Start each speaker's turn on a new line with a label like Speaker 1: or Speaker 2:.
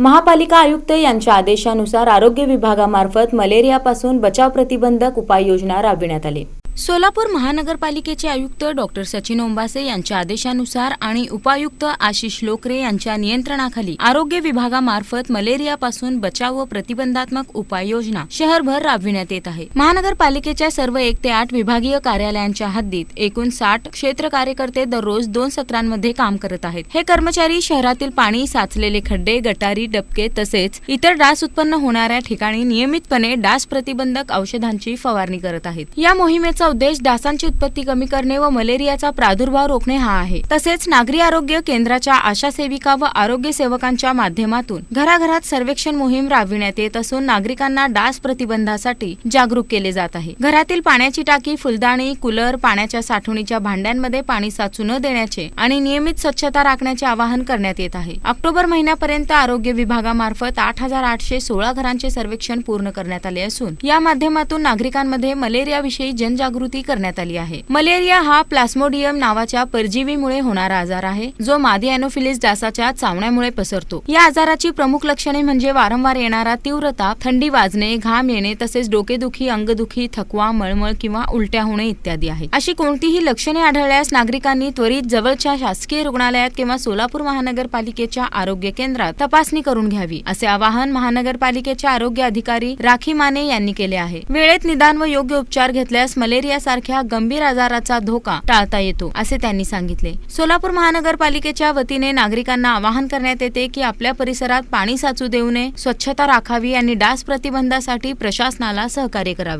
Speaker 1: महापालिका आयुक्त यांच्या आदेशानुसार आरोग्य विभागामार्फत मलेरियापासून बचाव प्रतिबंधक उपाययोजना राबविण्यात आली. सोलापूर महानगरपालिकेचे आयुक्त डॉक्टर सचिन ओंबासे यांच्या आदेशानुसार आणि उपायुक्त आशिष लोकरे यांच्या नियंत्रणाखाली आरोग्य विभागामार्फत मलेरियापासून बचाव व प्रतिबंधात्मक उपाययोजना शहरभर राबविण्यात येत आहे. महानगरपालिकेच्या सर्व एक ते आठ विभागीय कार्यालयांच्या हद्दीत एकूण साठ क्षेत्र कार्यकर्ते दररोज दोन सत्रांमध्ये काम करत आहेत. हे कर्मचारी शहरातील पाणी साचलेले खड्डे गटारी डबके तसेच इतर डास उत्पन्न होणाऱ्या ठिकाणी नियमितपणे डास प्रतिबंधक औषधांची फवारणी करत आहेत. या मोहिमेत मोहिमेचा उद्देश डासांची उत्पत्ती कमी करणे व मलेरियाचा प्रादुर्भाव रोखणे हा आहे. तसेच नागरी आरोग्य केंद्राच्या आशा सेविका व आरोग्य सेवकांच्या माध्यमातून घराघरात सर्वेक्षण मोहीम राबविण्यात येत असून नागरिकांना डास प्रतिबंधासाठी जागरूक केले जात आहे. घरातील पाण्याची टाकी फुलदाणी कूलर पाण्याच्या साठवणीच्या भांड्यांमध्ये पाणी साचू न देण्याचे आणि नियमित स्वच्छता राखण्याचे आवाहन करण्यात येत आहे. ऑक्टोबर महिन्यापर्यंत आरोग्य विभागामार्फत आठ हजार आठशे सोळा घरांचे सर्वेक्षण पूर्ण करण्यात आले असून या माध्यमातून नागरिकांमध्ये मलेरियाविषयी जनजागृती करण्यात आली आहे. मलेरिया हा प्लास्मोडियम नावाच्या परजीवीमुळे होणारा आजार आहे जो मादी अॅनोफिलिस डासाच्या चावण्यामुळे पसरतो. या आजाराची प्रमुख लक्षणे म्हणजे वारंवार येणारा तीव्रता थंडी वाजणे घाम येणे तसेच डोकेदुखी अंगदुखी थकवा मळमळ किंवा उलट्या होणे इत्यादी आहे. अशी कोणतीही लक्षणे आढळल्यास नागरिकांनी त्वरित जवळच्या शासकीय रुग्णालयात किंवा सोलापूर महानगरपालिकेच्या आरोग्य केंद्रात तपासणी करून घ्यावी असे आवाहन महानगरपालिकेचे आरोग्य अधिकारी राखी माने यांनी केले आहे. वेळेत निदान व योग्य उपचार घेतल्यास मलेरिया सारख्या गंभीर आजाराचा धोका टाळता येतो असे त्यांनी सांगितले. सोलापूर महानगरपालिकेच्या वतीने नागरिकांना आवाहन करण्यात येते की आपल्या परिसरात पाणी साचू देऊ नये स्वच्छता राखावी आणि डास प्रतिबंधासाठी प्रशासनाला सहकार्य करावे.